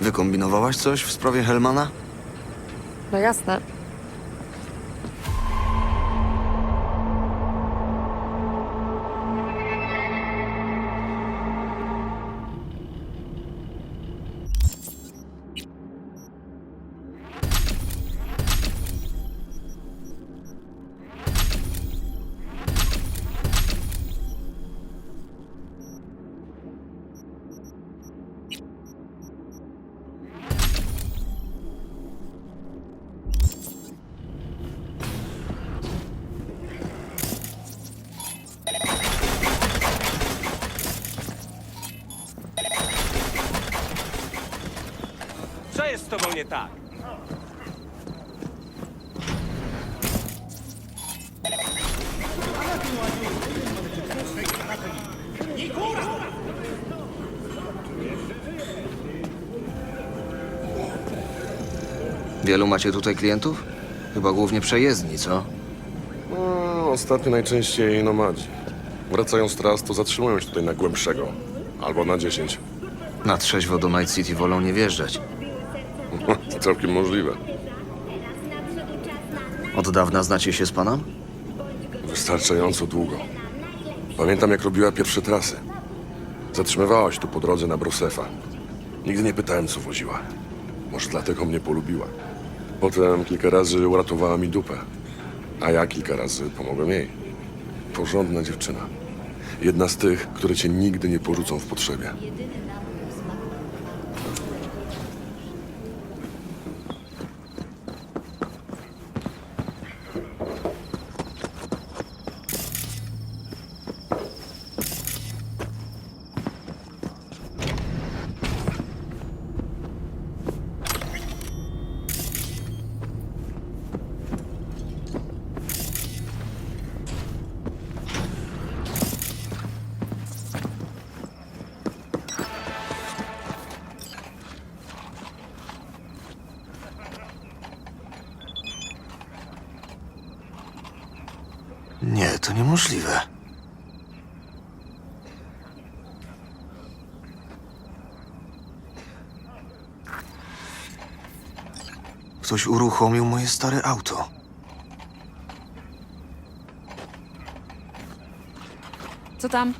Wykombinowałaś coś w sprawie Helmana? No jasne. Co jest z tobą nie tak? Wielu macie tutaj klientów? Chyba głównie przejezdni, co? No, ostatnio najczęściej nomadzi. Wracają z tras, to zatrzymują się tutaj na głębszego. Albo na 10. Na trzeźwo do Night City wolą nie wjeżdżać. Całkiem możliwe. Od dawna znacie się z panem? Wystarczająco długo. Pamiętam, jak robiła pierwsze trasy. Zatrzymywała się tu po drodze na Brosefa. Nigdy nie pytałem, co woziła. Może dlatego mnie polubiła. Potem kilka razy uratowała mi dupę. A ja kilka razy pomogłem jej. Porządna dziewczyna. Jedna z tych, które cię nigdy nie porzucą w potrzebie. To niemożliwe. Ktoś uruchomił moje stare auto. Co tam?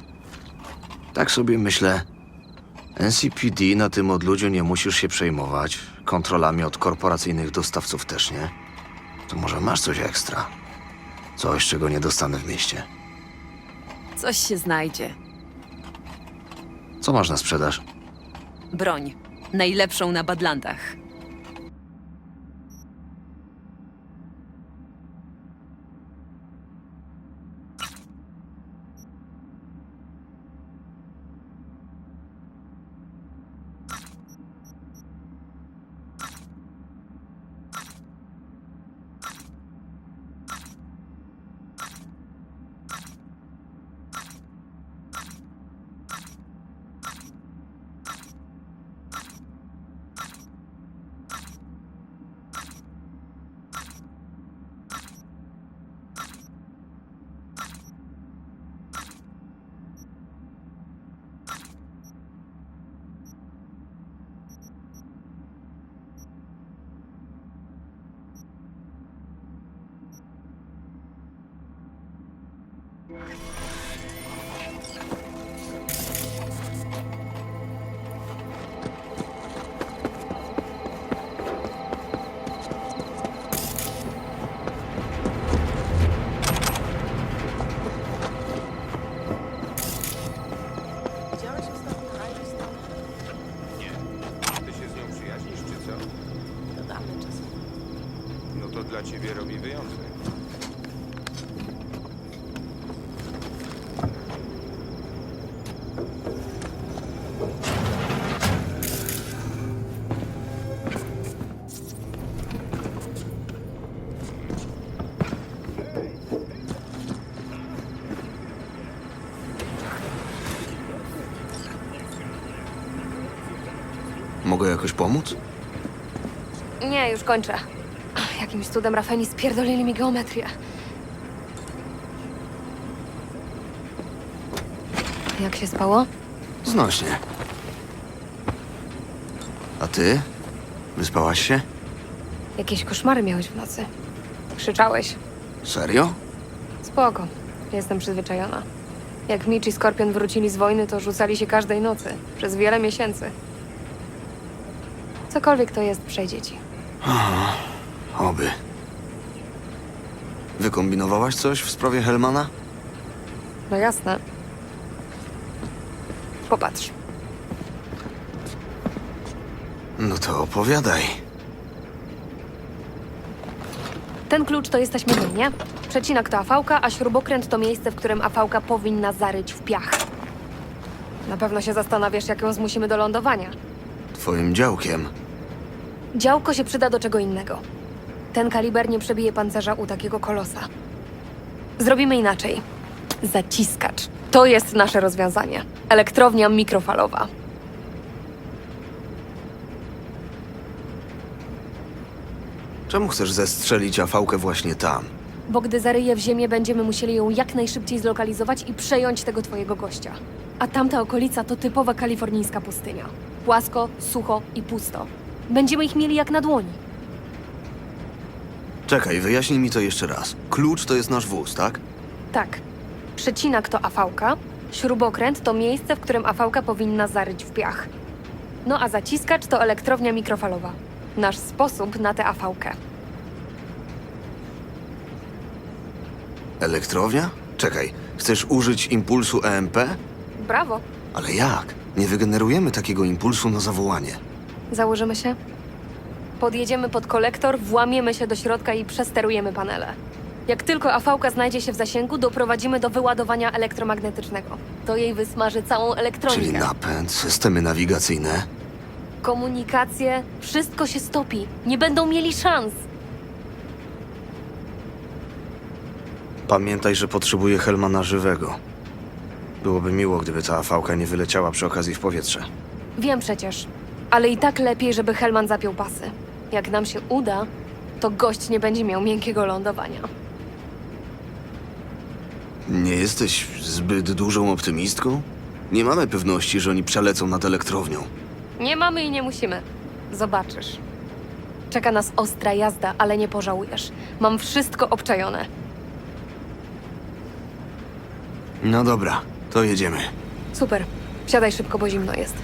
Tak sobie myślę. NCPD na tym odludziu nie musisz się przejmować. Kontrolami od korporacyjnych dostawców też nie. To może masz coś ekstra. Coś, czego nie dostanę w mieście. Coś się znajdzie. Co masz na sprzedaż? Broń. Najlepszą na Badlandach. Jakoś pomóc? Nie, już kończę. Ach, Jakimś cudem Rafeni spierdolili mi geometrię. Jak się spało? Znośnie. A ty? Wyspałaś się? Jakieś koszmary miałeś w nocy. Krzyczałeś. Serio? Spoko. Jestem przyzwyczajona. Jak Mitch i Skorpion wrócili z wojny, to rzucali się każdej nocy. Przez wiele miesięcy. Cokolwiek to jest, przejdzie ci. Oby. Wykombinowałaś coś w sprawie Helmana? No jasne. Popatrz. No to opowiadaj. Ten klucz to jesteśmy my, nie? Przecinak to afałka, a śrubokręt to miejsce, w którym afałka powinna zaryć w piach. Na pewno się zastanawiasz, jak ją zmusimy do lądowania. Twoim działkiem. Działko się przyda do czego innego. Ten kaliber nie przebije pancerza u takiego kolosa. Zrobimy inaczej. Zaciskacz. To jest nasze rozwiązanie. Elektrownia mikrofalowa. Czemu chcesz zestrzelić afałkę właśnie tam? Bo gdy zaryje w ziemię, będziemy musieli ją jak najszybciej zlokalizować i przejąć tego twojego gościa. A tamta okolica to typowa kalifornijska pustynia. Płasko, sucho i pusto. Będziemy ich mieli jak na dłoni. Czekaj, wyjaśnij mi to jeszcze raz. Klucz to jest nasz wóz, tak? Tak. Przecinak to afałka, śrubokręt to miejsce, w którym afałka powinna zaryć w piach. No a zaciskacz to elektrownia mikrofalowa. Nasz sposób na tę afałkę. Elektrownia? Czekaj, chcesz użyć impulsu EMP? Brawo. Ale jak? Nie wygenerujemy takiego impulsu na zawołanie. Założymy się? Podjedziemy pod kolektor, włamiemy się do środka i przesterujemy panele. Jak tylko afałka znajdzie się w zasięgu, doprowadzimy do wyładowania elektromagnetycznego. To jej wysmaży całą elektronikę. Czyli napęd, systemy nawigacyjne. Komunikacje, wszystko się stopi. Nie będą mieli szans. Pamiętaj, że potrzebuję Helmana żywego. Byłoby miło, gdyby ta afałka nie wyleciała przy okazji w powietrze. Wiem przecież, ale i tak lepiej, żeby Helman zapiął pasy. Jak nam się uda, to gość nie będzie miał miękkiego lądowania. Nie jesteś zbyt dużą optymistką? Nie mamy pewności, że oni przelecą nad elektrownią. Nie mamy i nie musimy. Zobaczysz. Czeka nas ostra jazda, ale nie pożałujesz. Mam wszystko obczajone. No dobra, to jedziemy. Super. Siadaj szybko, bo zimno jest.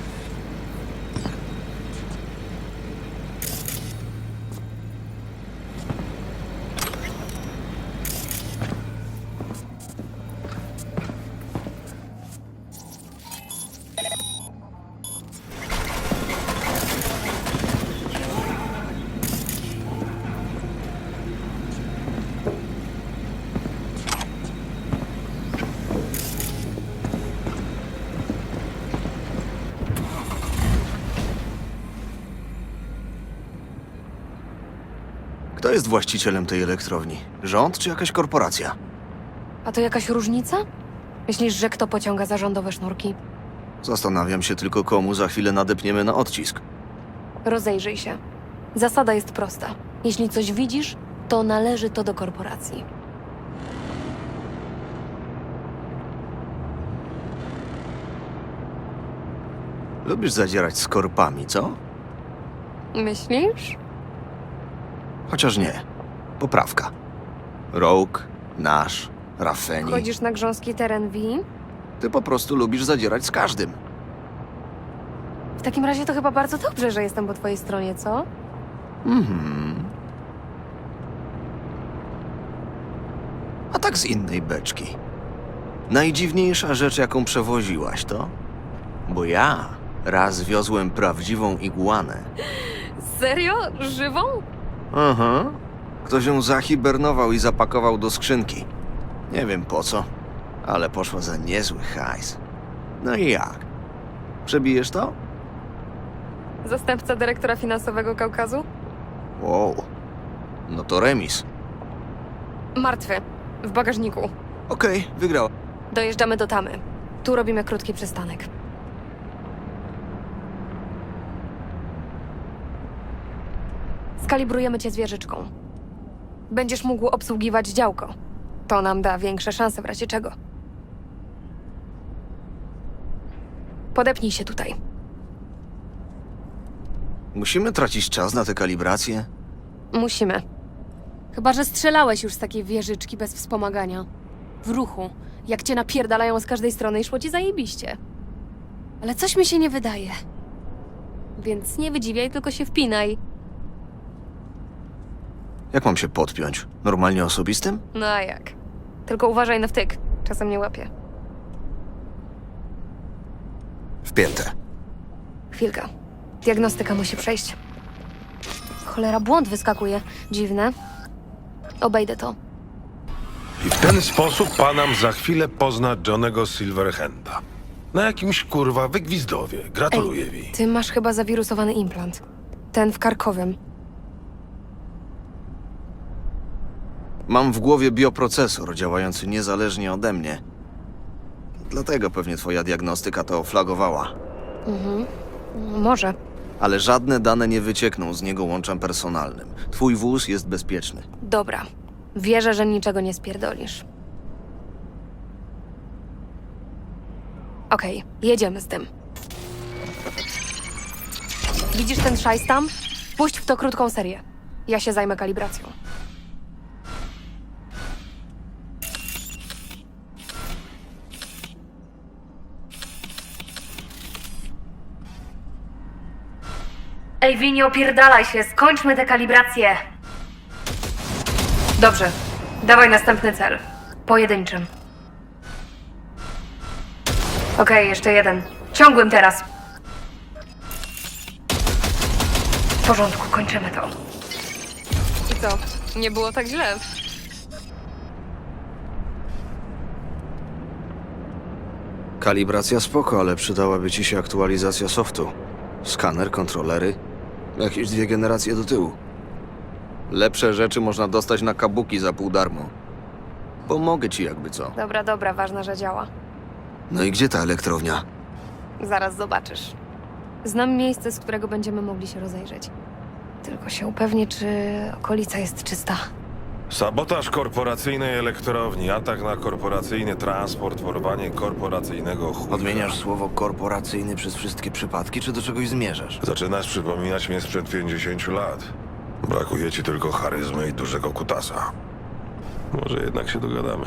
Kto jest właścicielem tej elektrowni? Rząd czy jakaś korporacja? A to jakaś różnica? Myślisz, że kto pociąga zarządowe sznurki? Zastanawiam się tylko, komu za chwilę nadepniemy na odcisk. Rozejrzyj się. Zasada jest prosta. Jeśli coś widzisz, to należy to do korporacji. Lubisz zadzierać z korpami, co? Myślisz? Chociaż nie. Poprawka. Rogue, nasz, Rafeni. Chodzisz na grząski teren V? Ty po prostu lubisz zadzierać z każdym. W takim razie to chyba bardzo dobrze, że jestem po twojej stronie, co? Mhm. A tak z innej beczki. Najdziwniejsza rzecz, jaką przewoziłaś, to? Bo ja raz wiozłem prawdziwą iguanę. Serio? Żywą? Aha. Ktoś ją zahibernował i zapakował do skrzynki. Nie wiem po co, ale poszła za niezły hajs. No i jak? Przebijesz to? Zastępca dyrektora finansowego Kaukazu? Wow. No to remis. Martwy. W bagażniku. Okej, wygrał. Dojeżdżamy do Tamy. Tu robimy krótki przystanek. Skalibrujemy cię zwierzyczką. Będziesz mógł obsługiwać działko. To nam da większe szanse w razie czego. Podepnij się tutaj. Musimy tracić czas na te kalibracje? Musimy. Chyba, że strzelałeś już z takiej wieżyczki bez wspomagania. W ruchu. Jak cię napierdalają z każdej strony i szło ci zajebiście. Ale coś mi się nie wydaje. Więc nie wydziwiaj, tylko się wpinaj. Jak mam się podpiąć? Normalnie osobistym? No a jak? Tylko uważaj na wtyk. Czasem nie łapie. Wpięte. Chwilkę. Diagnostyka musi przejść. Cholera, błąd wyskakuje. Dziwne. Obejdę to. I w ten sposób panam za chwilę pozna Johnego Silverhanda. Na jakimś kurwa wygwizdowie. Gratuluję wi. Ty masz chyba zawirusowany implant. Ten w karkowym. Mam w głowie bioprocesor działający niezależnie ode mnie. Dlatego pewnie twoja diagnostyka to flagowała. Może. Ale żadne dane nie wyciekną z niego łączem personalnym. Twój wóz jest bezpieczny. Dobra. Wierzę, że niczego nie spierdolisz. Okej, jedziemy z tym. Widzisz ten szajs tam? Puść w to krótką serię. Ja się zajmę kalibracją. Ej, Wi, nie opierdalaj się, skończmy tę kalibrację. Dobrze. Dawaj następny cel. Pojedynczym. Okej, jeszcze jeden. Ciągłym teraz. W porządku, kończymy to. I co? Nie było tak źle. Kalibracja spoko, ale przydałaby ci się aktualizacja softu. Skaner, kontrolery, jakieś dwie generacje do tyłu. Lepsze rzeczy można dostać na kabuki za pół darmo. Pomogę ci jakby co. Dobra, dobra, ważne, że działa. No i gdzie ta elektrownia? Zaraz zobaczysz. Znam miejsce, z którego będziemy mogli się rozejrzeć. Tylko się upewnię, czy okolica jest czysta. Sabotaż korporacyjnej elektrowni, atak na korporacyjny transport, porwanie korporacyjnego chuja. Odmieniasz słowo korporacyjny przez wszystkie przypadki, czy do czegoś zmierzasz? Zaczynasz przypominać mnie sprzed 50 lat. Brakuje ci tylko charyzmy i dużego kutasa. Może jednak się dogadamy.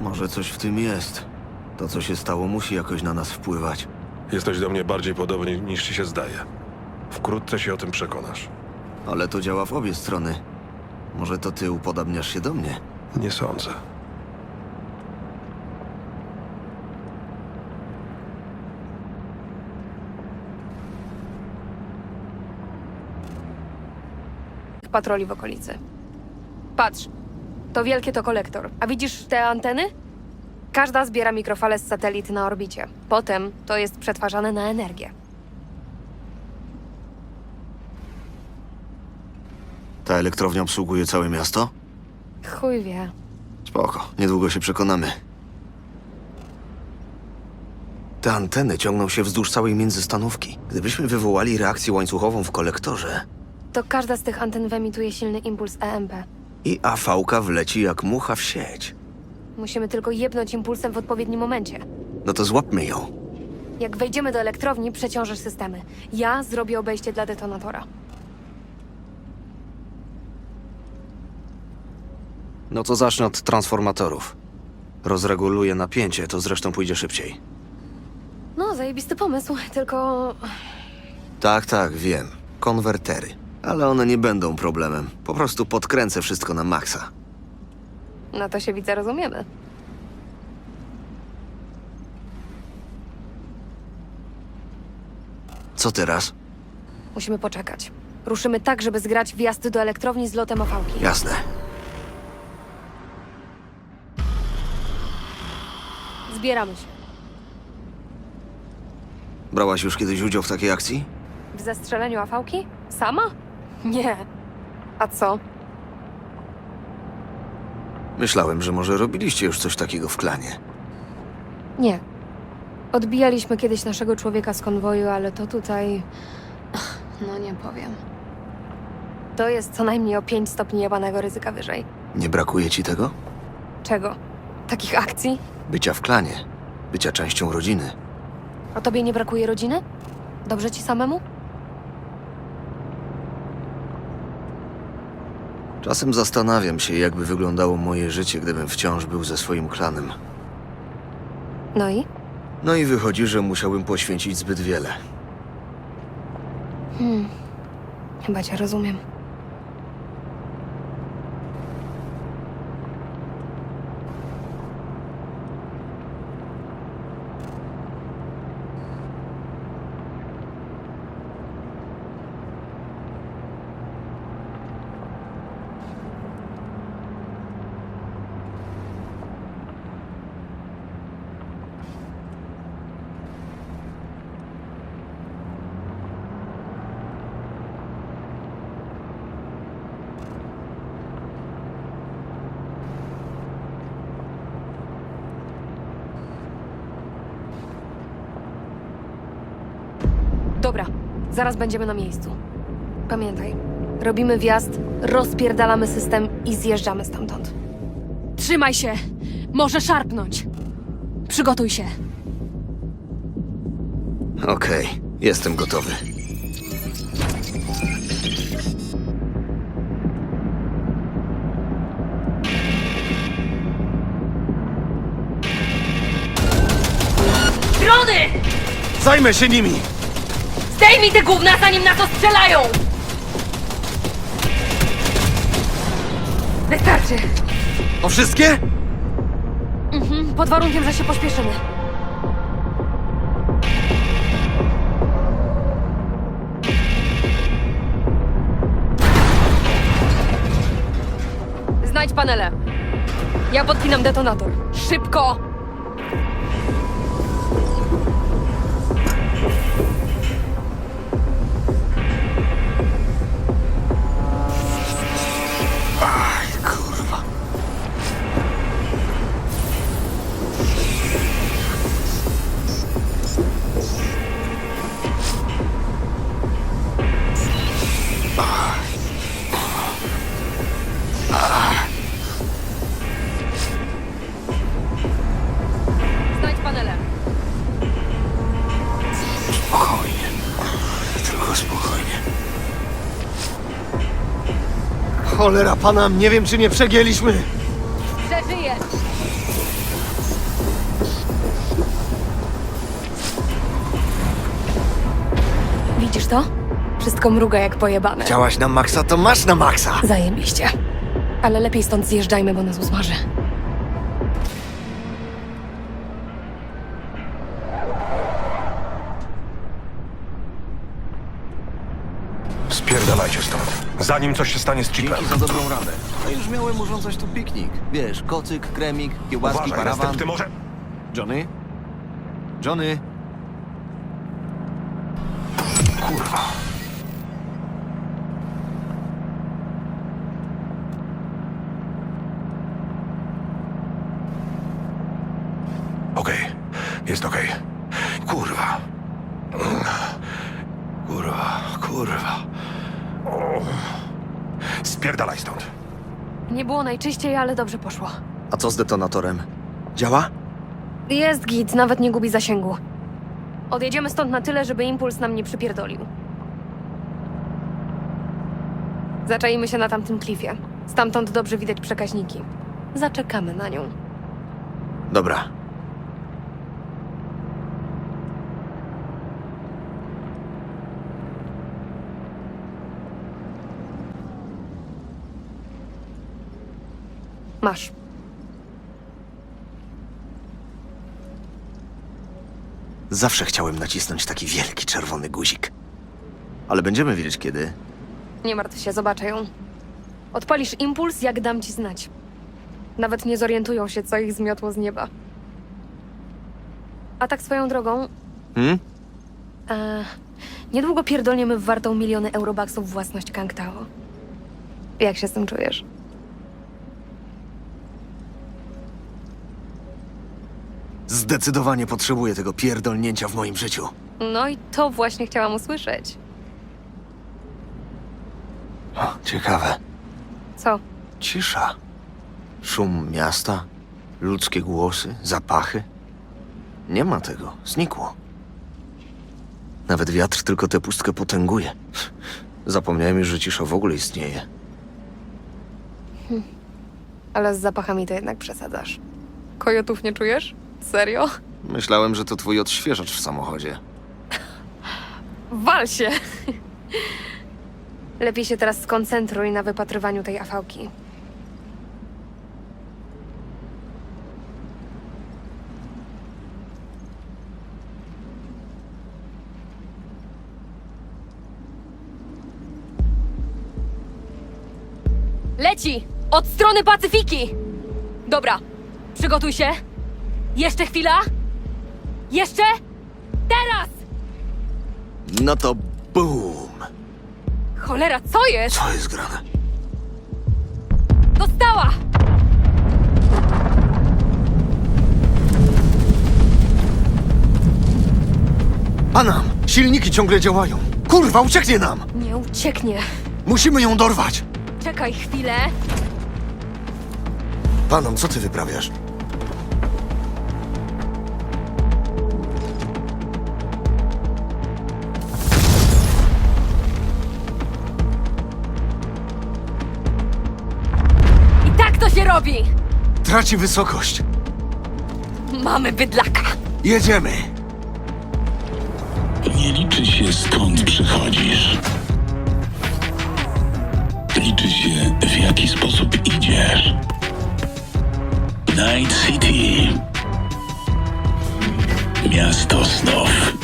Może coś w tym jest. To, co się stało, musi jakoś na nas wpływać. Jesteś do mnie bardziej podobny niż ci się zdaje. Wkrótce się o tym przekonasz. Ale to działa w obie strony. Może to ty upodabniasz się do mnie? Nie sądzę. patroli w okolicy. Patrz, to wielkie to kolektor. A widzisz te anteny? Każda zbiera mikrofale z satelit na orbicie. Potem to jest przetwarzane na energię. Ta elektrownia obsługuje całe miasto? Chuj wie. Spoko, niedługo się przekonamy. Te anteny ciągną się wzdłuż całej międzystanówki. Gdybyśmy wywołali reakcję łańcuchową w kolektorze To każda z tych anten wyemituje silny impuls EMP. i AV-ka wleci jak mucha w sieć, Musimy tylko jebnąć impulsem w odpowiednim momencie. no to złapmy ją. Jak wejdziemy do elektrowni, przeciążysz systemy. Ja zrobię obejście dla detonatora. No to zacznę od transformatorów. Rozreguluję napięcie, to zresztą pójdzie szybciej. No, zajebisty pomysł, tylko Tak, tak, wiem. Konwertery. Ale one nie będą problemem. Po prostu podkręcę wszystko na maksa. na to się widzę, rozumiemy. Co teraz? Musimy poczekać. Ruszymy tak, żeby zgrać wjazd do elektrowni z lotem opałki. Jasne. Zbieramy się. Brałaś już kiedyś udział w takiej akcji? W zestrzeleniu afałki? Sama? Nie. A co? Myślałem, że może robiliście już coś takiego w klanie. Nie. Odbijaliśmy kiedyś naszego człowieka z konwoju, ale to tutaj. Ach, No nie powiem. To jest co najmniej o 5 stopni jebanego ryzyka wyżej. Nie brakuje ci tego? Czego? Takich akcji? Bycia w klanie. Bycia częścią rodziny. A tobie nie brakuje rodziny? Dobrze ci samemu? Czasem zastanawiam się, jakby wyglądało moje życie, gdybym wciąż był ze swoim klanem. No i? No i wychodzi, że musiałbym poświęcić zbyt wiele. Chyba cię rozumiem. Dobra, zaraz będziemy na miejscu. Pamiętaj, robimy wjazd, rozpierdalamy system i zjeżdżamy stamtąd. Trzymaj się! Może szarpnąć. Przygotuj się. Okej, jestem gotowy. Drony! Zajmę się nimi! Zdejmij te gówna, zanim na to strzelają! Wystarczy. O wszystkie? Mhm, pod warunkiem, że się pośpieszymy. Znajdź panele. Ja podpinam detonator. Szybko! Cholera pana, nie wiem czy nie przegięliśmy. Przeżyjesz! Widzisz to? Wszystko mruga jak pojebane. Chciałaś na maksa, to masz na maksa. Zajebiście. Ale lepiej stąd zjeżdżajmy, bo nas usmaży. Zanim coś się stanie z chipem. Dzięki za dobrą radę. A już miałem urządzać tu piknik. Wiesz, kocyk, kremik, kiełbaski, Uważaj, parawan. następny może... Johnny? Johnny? Kurwa. Okej, jest okej. Kurwa. Kurwa, kurwa. O. Spierdalaj stąd. Nie było najczyściej, ale dobrze poszło. A co z detonatorem? Działa? Jest git, nawet nie gubi zasięgu. Odjedziemy stąd na tyle, żeby impuls nam nie przypierdolił. Zaczaimy się na tamtym klifie. Stamtąd dobrze widać przekaźniki. Zaczekamy na nią. Dobra. Masz. Zawsze chciałem nacisnąć taki wielki czerwony guzik. Ale będziemy wiedzieć kiedy. Nie martw się, zobaczę ją. Odpalisz impuls, jak dam ci znać. Nawet nie zorientują się, co ich zmiotło z nieba. A tak swoją drogą, Hmm? e, niedługo pierdolniemy w wartą miliony eurobaksów własność Kangtao. Jak się z tym czujesz? Zdecydowanie potrzebuję tego pierdolnięcia w moim życiu. No i to właśnie chciałam usłyszeć. O, ciekawe. Co? Cisza. Szum miasta, ludzkie głosy, zapachy. Nie ma tego. Znikło. Nawet wiatr tylko tę pustkę potęguje. Zapomniałem już, że cisza w ogóle istnieje. Ale z zapachami to jednak przesadzasz. Kojotów nie czujesz? Serio? Myślałem, że to twój odświeżacz w samochodzie. Wal się! Lepiej się teraz skoncentruj na wypatrywaniu tej afałki. Leci! Od strony Pacyfiki! Dobra, przygotuj się. Jeszcze chwila. Jeszcze? Teraz! No to boom! Cholera, co jest? Co jest grane? Dostała! Panam, silniki ciągle działają. Kurwa, ucieknie nam! Nie ucieknie. Musimy ją dorwać! Czekaj chwilę. Panam, co ty wyprawiasz? Robi! Traci wysokość. Mamy bydlaka. Jedziemy! Nie liczy się skąd przychodzisz. Liczy się w jaki sposób idziesz. Night City. Miasto snów.